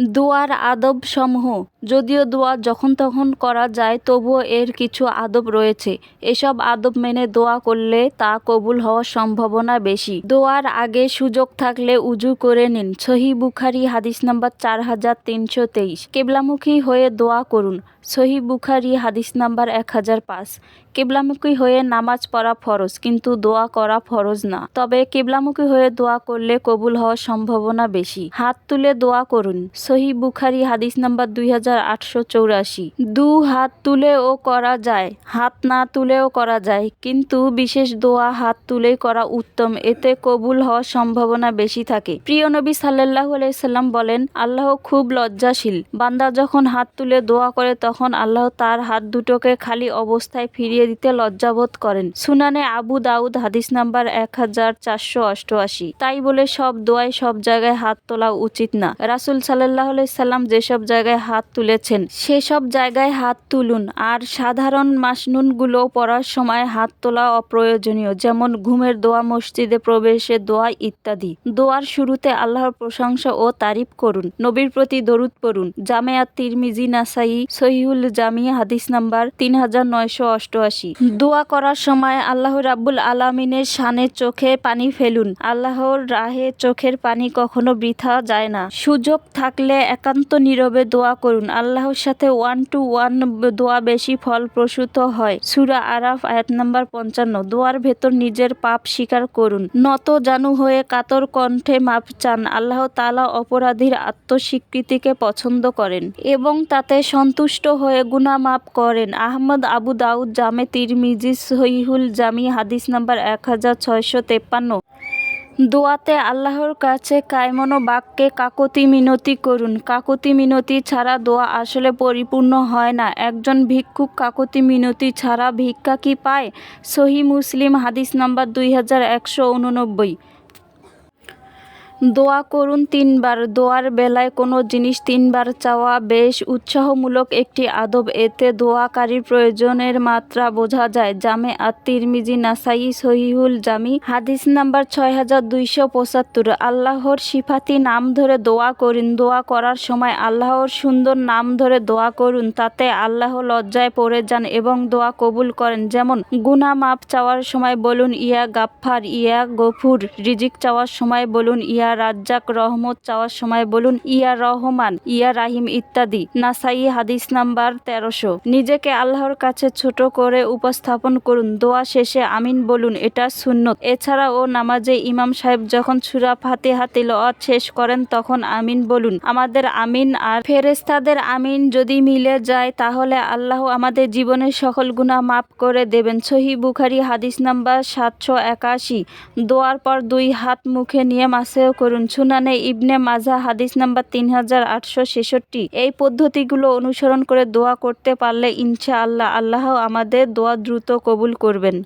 দোয়ার আদব সমূহ যদিও দোয়া যখন তখন করা যায়, তবুও এর কিছু আদব রয়েছে। এসব আদব মেনে দোয়া করলে তা কবুল হওয়ার সম্ভাবনা বেশি। দোয়ার আগে সুযোগ থাকলে উজু করে নিন। সহি বুখারি হাদিস নাম্বার চার হাজার তিনশো তেইশ। কেবলামুখী হয়ে দোয়া করুন। সহি বুখারি হাদিস নাম্বার এক হাজার পাঁচ। কেবলামুখী হয়ে নামাজ পড়া ফরজ, কিন্তু দোয়া করা ফরজ না। তবে কেবলামুখী হয়ে দোয়া করলে কবুল হওয়ার সম্ভাবনা বেশি। হাত তুলে দোয়া করুন। সহি বুখারি হাদিস নাম্বার দুই হাজার আটশো চৌরাশি। দু হাত তুলেও করা যায়, হাত না তুলেও করা যায়, কিন্তু বিশেষ দোয়া হাত তুলেই করা উত্তম, এতে কবুল হওয়ার সম্ভাবনা বেশি থাকে। প্রিয় নবী সাল্লাহ আলাইসাল্লাম বলেন, আল্লাহ খুব লজ্জাশীল। বান্দা যখন হাত তুলে দোয়া করে, তখন আল্লাহ তার হাত দুটোকে খালি অবস্থায় ফিরিয়ে দিতে লজ্জাবোধ করেন। সুনানে আবু দাউদ হাদিস নাম্বার এক হাজার চারশো অষ্টআশি। তাই বলে সব দোয়ায় সব জায়গায় হাত তোলা উচিত না। রাসুল সাল্লাহ সাল্লাম যেসব জায়গায় হাত তুলেছেন, সেসব জায়গায় হাত তুলুন। আর সাধারণ মাসনুনগুলো পড়ার সময় হাত তোলা অপ্রয়োজনীয়, যেমন ঘুমের দোয়া, মসজিদে প্রবেশে দোয়া ইত্যাদি। দোয়ার শুরুতে আল্লাহর প্রশংসা ও তারিফ করুন। নবীর প্রতি দরুদ পড়ুন। জামেয়াত তিরমিজি, নাসাই সহিউল জামি, হাদিস নাম্বার তিন হাজার নয়শো অষ্টআশি। দোয়া করার সময় আল্লাহ রাব্বুল আলামিনের শানে চোখে পানি ফেলুন। আল্লাহর রাহে চোখের পানি কখনো বৃথা যায় না। সুযোগ থাকলে একান্ত নীরবে দোয়া করুন। আল্লাহর সাথে ওয়ান টু ওয়ান দোয়া বেশি ফলপ্রসূত হয়। সুরা আরাফ, আয়াত নাম্বার পঞ্চান্ন। দোয়ার ভেতর নিজের পাপ স্বীকার করুন। নত জানু হয়ে কাতর কণ্ঠে মাপ চান। আল্লাহ তালা অপরাধীর আত্মস্বীকৃতিকে পছন্দ করেন এবং তাতে সন্তুষ্ট হয়ে গুনা মাপ করেন। আহমদ আবু দাউদ জামে তিরমিজি সহিহুল জামি, হাদিস নাম্বার এক হাজার ছয়শো তেপ্পান্ন। দোয়াতে আল্লাহর কাছে কায়মনো বাক্যে, কাকতি মিনতি করুন। কাকতি মিনতি ছাড়া দোয়া আসলে পরিপূর্ণ হয় না। একজন ভিক্ষুক কাকতি মিনতি ছাড়া ভিক্ষা কি পায়? সহি মুসলিম হাদিস নাম্বার দুই হাজার একশো উননব্বই। দোয়া করুন তিনবার। দোয়ার বেলায় কোনো জিনিস তিনবার চাওয়া বেশ উৎসাহমূলক একটি আদব। এতে দোয়াকারীর প্রয়োজনের মাত্রা বোঝা যায়। জামে আর তিরমিজি, নাসাই, সহিহুল জামি, হাদিস নাম্বার ছয় হাজার দুইশো পঁচাত্তর। আল্লাহর সিফাতি নাম ধরে দোয়া করুন। দোয়া করার সময় আল্লাহর সুন্দর নাম ধরে দোয়া করুন। তাতে আল্লাহ লজ্জায় পড়ে যান এবং দোয়া কবুল করেন। যেমন, গুনা মাপ চাওয়ার সময় বলুন, ইয়া গাফফার, ইয়া গফুর। রিজিক চাওয়ার সময় বলুন, ইয়া রাজ্জাক রহমত চাওয়ার সময় বলুন, ইয়া রহমান, ইয়া রাহিম ইত্যাদি। নাসাই হাদিস নাম্বার তেরোশো। নিজেকে আল্লাহর কাছে ছোট করে উপস্থাপন করুন, দোয়া শেষে আমিন বলুন, এটা সুন্নত। এছাড়াও নামাজে ইমাম সাহেব যখন সুরা ফাতিহা তিলাওয়াত শেষ করেন, তখন আমিন বলুন, আমাদের আমিন আর ফেরেস্তাদের আমিন যদি মিলে যায়, তাহলে আল্লাহ আমাদের জীবনের সকল গুনাহ মাফ করে দেবেন। সহি বুখারি হাদিস নাম্বার সাতশো একাশি। দোয়ার পর দুই হাত মুখে নিয়ে মাসেও করুন। সুনানে ইবনে মাজা, হাদিস নাম্বার তিন হাজার আটশো ছেষট্টি। এই পদ্ধতিগুলো অনুসরণ করে দোয়া করতে পারলে ইনশা আল্লাহ আল্লাহ আমাদের দোয়া দ্রুত কবুল করবেন।